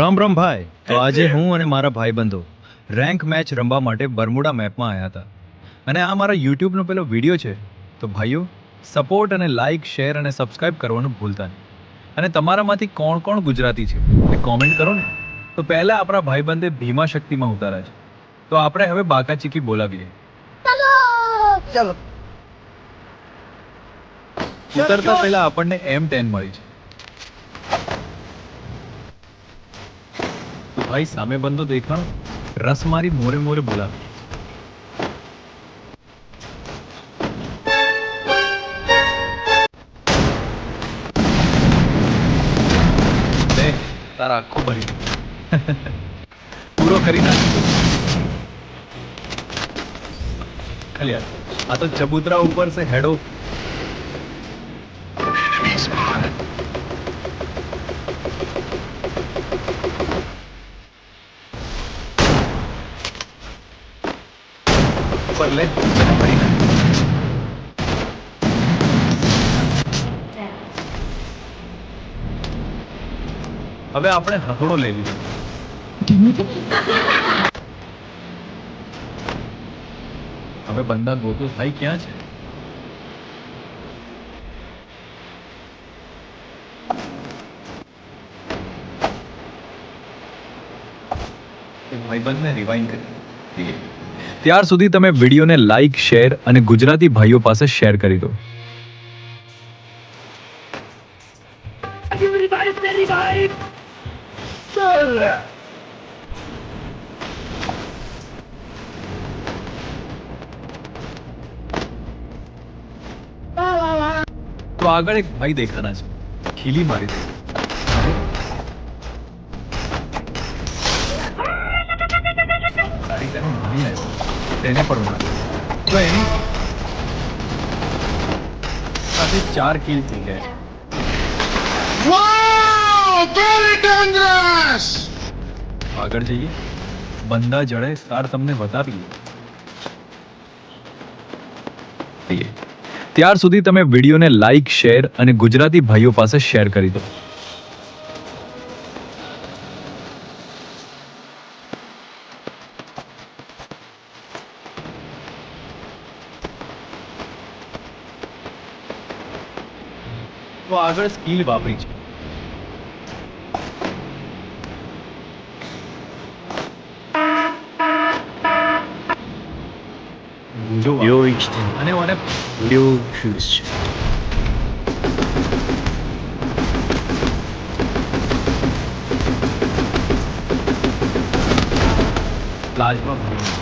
રામ રામ ભાઈ તો આજે હું અને મારા ભાઈબંધો રેન્ક મેચ રમવા માટે બરમુડા મેપમાં આવ્યા હતા અને આ મારા યુટ્યુબનો પેલો વિડીયો છે તો ભાઈઓ સપોર્ટ અને લાઇક શેર અને સબસ્ક્રાઇબ કરવાનું ભૂલતા નહીં અને તમારામાંથી કોણ કોણ ગુજરાતી છે એ કોમેન્ટ કરો ને તો પહેલાં આપણા ભાઈબંધે ભીમા શક્તિમાં ઉતાર્યા છે તો આપણે હવે બાકાચીકી બોલાવીએ ચલો ઉતરતા પહેલાં આપણને એમ ટેન મળી છે भाई सामे बंदो तो देखा रस मारी मोरे मोरे बोला आखो भरी आ तो चबूतरा ऊपर से हेडो ઉપર લે ભરી હવે આપણે હથોડો લેવી હવે બંદા ગોતો થાય ક્યાં છે ભાઈબંધને રિવાઇન્ડ કરી દઈએ ત્યાર સુધી તમે વિડીયોને લાઈક શેર અને ગુજરાતી ભાઈઓ પાસે શેર કરી દો તો આગળ એક ભાઈ દેખાના છે ખીલી મારી દે તેને પણ ઉડાડીશ તો એની સાથે ચાર કિલ થઈ ગયા આગળ જઈએ બંદા જડે સાર તમને વધારીએ ત્યાર સુધી તમે વિડીયોને લાઈક શેર અને ગુજરાતી ભાઈઓ પાસે શેર કરી દો તો આગળ સ્કિલ વાપરી છે 領域展 અને ઓને 領空集 લાજમાં ભૂલી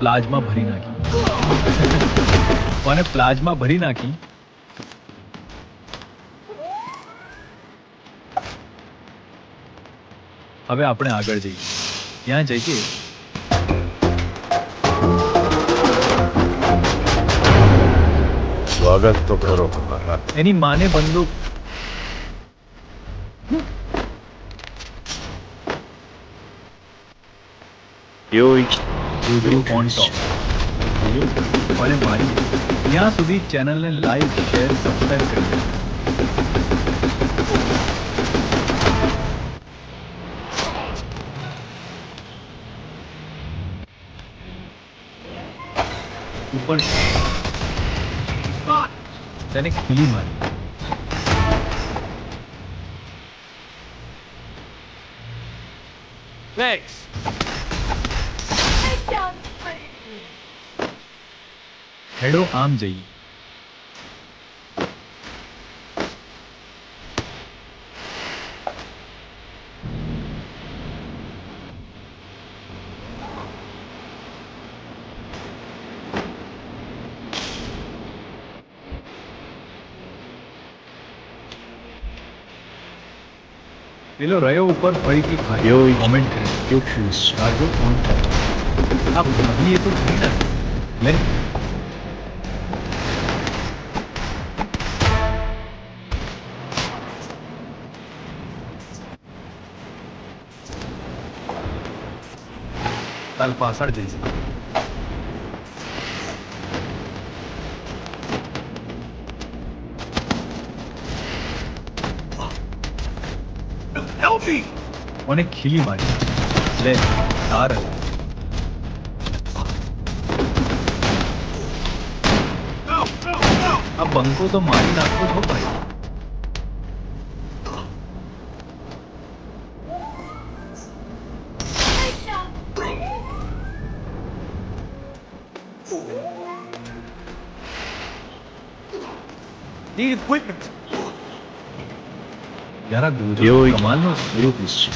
પ્લાઝમા ભરી નાખી મને પ્લાઝમા ભરી નાખી હવે આપણે આગળ જઈએ ત્યાં જઈએ સ્વાગત તો કરો એની માને બંદૂક Yo, રૂબરૂ ઓન ટોપ અરે ભાઈ ત્યાં સુધી ચેનલને લાઈક શેર સબસ્ક્રાઈબ કરી દેજો ऊपर सैनिक गोली मार Thanks. हेडो आम जई लो रहे ऊपर फरी की खाई यो कमेंट करें क्यों क्यों आज जो फोन था अब अभी ये तो ठीक है ले తల్పా సడి చేసి অনেক খিলি মারি লে আর अब बंको तो मारी नाखून हो पाई The equipment. Garadura. Eu e Manos Vilvist.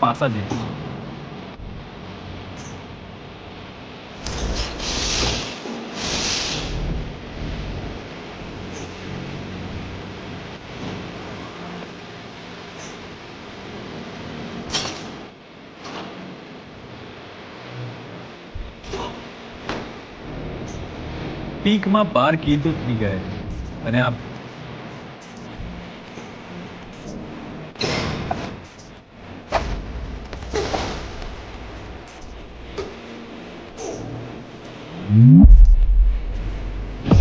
passa disso. પીકમાં બાર ગીતો થઈ ગયા અને આ